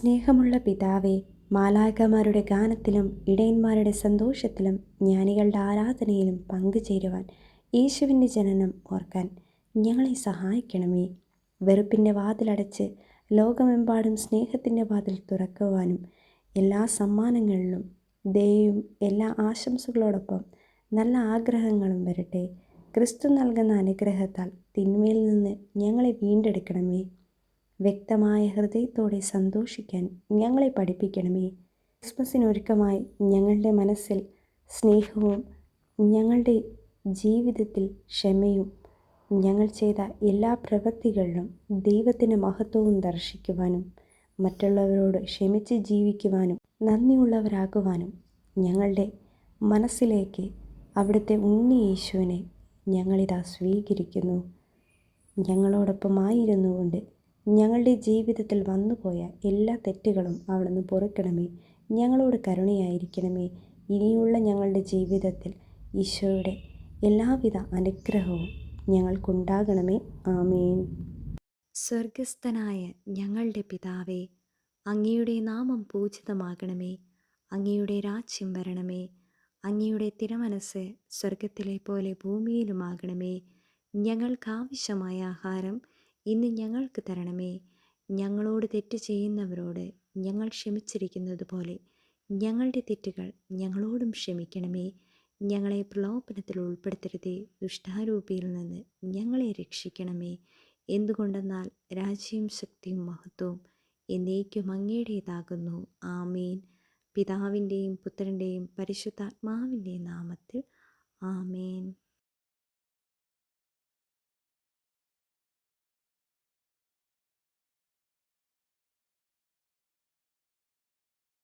സ്നേഹമുള്ള പിതാവേ മാലാഖമാരുടെ ഗാനത്തിലും ഇടയന്മാരുടെ സന്തോഷത്തിലും ജ്ഞാനികളുടെ ആരാധനയിലും പങ്കുചേരുവാൻ യേശുവിന്റെ ജനനം ഓർക്കാൻ ഞങ്ങളെ സഹായിക്കണമേ. വെറുപ്പിന്റെ വാതിലടച്ച് ലോകമെമ്പാടും സ്നേഹത്തിന്റെ വാതിൽ തുറക്കുവാനും എല്ലാ സമ്മാനങ്ങളിലും ദയയും എല്ലാ ആശംസകളോടൊപ്പം നല്ല ആഗ്രഹങ്ങളും വരട്ടെ. ക്രിസ്തു നൽകുന്ന അനുഗ്രഹത്താൽ തിന്മയിൽ നിന്ന് ഞങ്ങളെ വീണ്ടെടുക്കണമേ. വ്യക്തമായ ഹൃദയത്തോടെ സന്തോഷിക്കാൻ ഞങ്ങളെ പഠിപ്പിക്കണമേ. ക്രിസ്മസിനൊരുക്കമായി ഞങ്ങളുടെ മനസ്സിൽ സ്നേഹവും ഞങ്ങളുടെ ജീവിതത്തിൽ ക്ഷമയും ഞങ്ങൾ ചെയ്ത എല്ലാ പ്രവൃത്തികളിലും ദൈവത്തിന്റെ മഹത്വവും ദർശിക്കുവാനും മറ്റുള്ളവരോട് ക്ഷമിച്ച് ജീവിക്കുവാനും നന്ദിയുള്ളവരാകുവാനും ഞങ്ങളുടെ മനസ്സിലേക്ക് അവിടുത്തെ ഉണ്ണി യേശുവിനെ ഞങ്ങളിതാ സ്വീകരിക്കുന്നു. ഞങ്ങളോടൊപ്പമായിരുന്നുകൊണ്ട് ഞങ്ങളുടെ ജീവിതത്തിൽ വന്നുപോയ എല്ലാ തെറ്റുകളും അവിടുന്ന് പൊറുക്കണമേ. ഞങ്ങളോട് കരുണയായിരിക്കണമേ. ഇനിയുള്ള ഞങ്ങളുടെ ജീവിതത്തിൽ ഈശോയുടെ എല്ലാവിധ അനുഗ്രഹവും ഞങ്ങൾക്കുണ്ടാകണമേ. ആമേൻ. സ്വർഗസ്ഥനായ ഞങ്ങളുടെ പിതാവേ അങ്ങയുടെ നാമം പൂജിതമാകണമേ. അങ്ങയുടെ രാജ്യം വരണമേ. അങ്ങയുടെ തിരമനസ് സ്വർഗത്തിലെ പോലെ ഭൂമിയിലുമാകണമേ. ഞങ്ങൾക്കാവശ്യമായ ആഹാരം ഇന്ന് ഞങ്ങൾക്ക് തരണമേ. ഞങ്ങളോട് തെറ്റ് ചെയ്യുന്നവരോട് ഞങ്ങൾ ക്ഷമിച്ചിരിക്കുന്നത് പോലെ ഞങ്ങളുടെ തെറ്റുകൾ ഞങ്ങളോടും ക്ഷമിക്കണമേ. ഞങ്ങളെ പ്രലോഭനത്തിൽ ഉൾപ്പെടുത്തരുതേ. ദുഷ്ടാരൂപിയിൽ നിന്ന് ഞങ്ങളെ രക്ഷിക്കണമേ. എന്തുകൊണ്ടെന്നാൽ രാജ്യവും ശക്തിയും മഹത്വവും എന്നേക്കും അങ്ങയുടേതാകുന്നു. ആമീൻ. പിതാവിന്റെയും പുത്രന്റെയും പരിശുദ്ധാത്മാവിന്റെയും നാമത്തിൽ ആമേൻ.